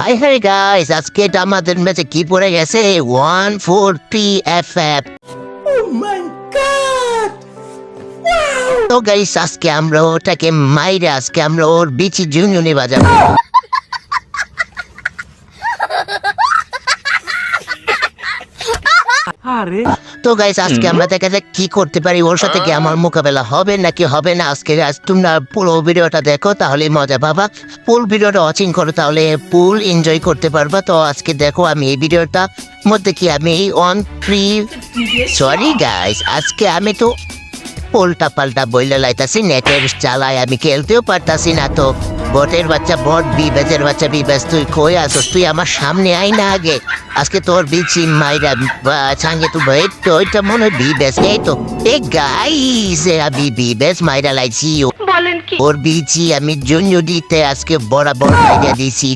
High hi guys আজকে এটা আমাদের ম্যাচে কি পড়ে গেছে? One four three F F তো গাইস আজকে আমরা ওটাকে মাইরে আজকে আমরা ওর বিচি জুনুনি বাজাবো আরে তো গাইস আজকে আমরা দেখা যাক কি করতে পারি? ওর সাথে কি আমার মোকাবেলা হবে নাকি হবে না? আজকে আজ তোমরা পুরো ভিডিওটা দেখো তাহলে মজা পাবা। ফুল ভিডিওটা ওয়াচিং করো তাহলে ফুল এনজয় করতে পারবা। তো আজকে দেখো আমি এই ভিডিওটা মধ্যে কি আমি অন থ্রি সরি গাইস আজকে আমি তো উল্টা পাল্টা বইলে লাইতাছি নেটের চালায় আমি খেলতেও পারতাছি না তো বটের বাচ্চা বট বিবেজের বাচ্চা বিবেজ তুই কই আসস তুই আমার সামনে আই না আগে। আজকে তোর বিচি মাইরা ছাঙ্গে তুই ভাই তো ওইটা মনে হয় বিবেজ এই তো। এ গাইস আমি বিবেজ মাইরা লাইছি। ও- বলেন কি? ওর বিচি আমি জন্য দিতে আজকে বরাবর মাইরা দিছি।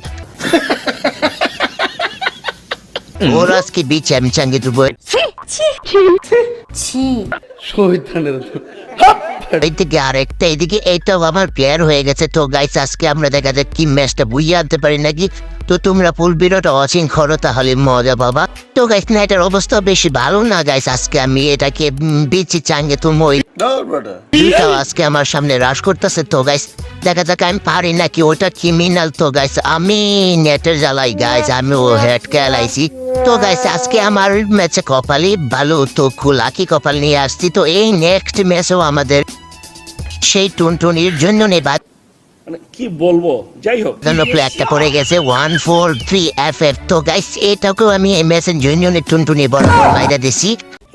ওর আজকে বিচি আমি চাঙ্গে তুই বই এই থেকে আরেকটা, এদিকে এইটাও আমার প্লেয়ার হয়ে গেছে। তো গাইস আজকে আমরা দেখা যাক কি ম্যাচটা বুঝিয়ে আনতে পারি নাকি। তো তোমরা ফুল করো তাহলে মজা তো গাইস না এটার অবস্থা বেশি ভালো না গাইস আজকে আমি এটাকে চাঙ্গে আজকে আমার সামনে রাশ করতেছে। তো গাইস দেখা যাক আমি পারি নাকি, ওটা ক্রিমিনাল তো গাইস আমি নেটের জ্বালাই গাইস আমি ও হেড খেলাইছি। তো গাইস আজকে আমার ম্যাচে কপালই ভালো, তো লাকি কপাল নিয়ে আসছি। তো এই নেক্সট ম্যাচও আমাদের সেই টুনটুনির জন্য নেবার মানে কি বলব? যাই হোক। জন্য প্লেয়ারটা পড়ে গেছে one four three F F. তো গাইস এটাকেও আমি এই ম্যাচের জন্য টুনটুনি বরাবর বাইরে দিছি।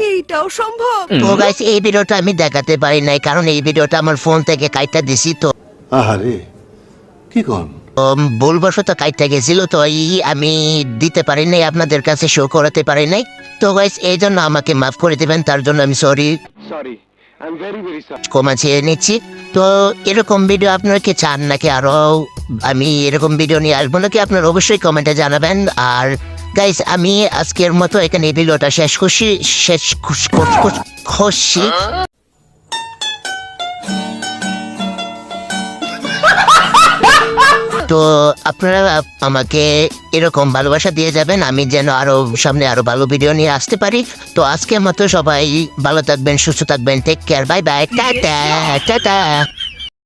এইটাও সম্ভব। তো গাইস এই ভিডিওটা আমি দেখাতে পারি নাই কারণ এই ভিডিওটা আমার ফোন থেকে কাইটা দিছি তো। আহারে কি কন? ভুলবশত কাইটটা গেছিল তো এই আমি দিতে পারি নাই আপনাদের কাছে শো করাতে পারি নাই। তো গাইস এই জন্য আমাকে মাফ করে দেবেন তার জন্য আমি সরি সরি আই আছে ভেরি ভেরি সরি ক্ষমা চেয়ে নিচ্ছি তো এরকম ভিডিও আপনারা কি চান নাকি আরও? আমি এরকম ভিডিও নিয়ে আসব নাকি? আপনার অবশ্যই কমেন্টে জানাবেন। আর গাইস আমি আজকের মতো এখানে ভিডিওটা শেষ খুশি শেষ খুশ- খুশ- তো আপনারা আমাকে এরকম ভালোবাসা দিয়ে যাবেন আমি যেন আরও সামনে আরও ভালো ভিডিও নিয়ে আসতে পারি। তো আজকের মতো সবাই ভালো থাকবেন সুস্থ থাকবেন take care bye bye ta-ta ta-ta.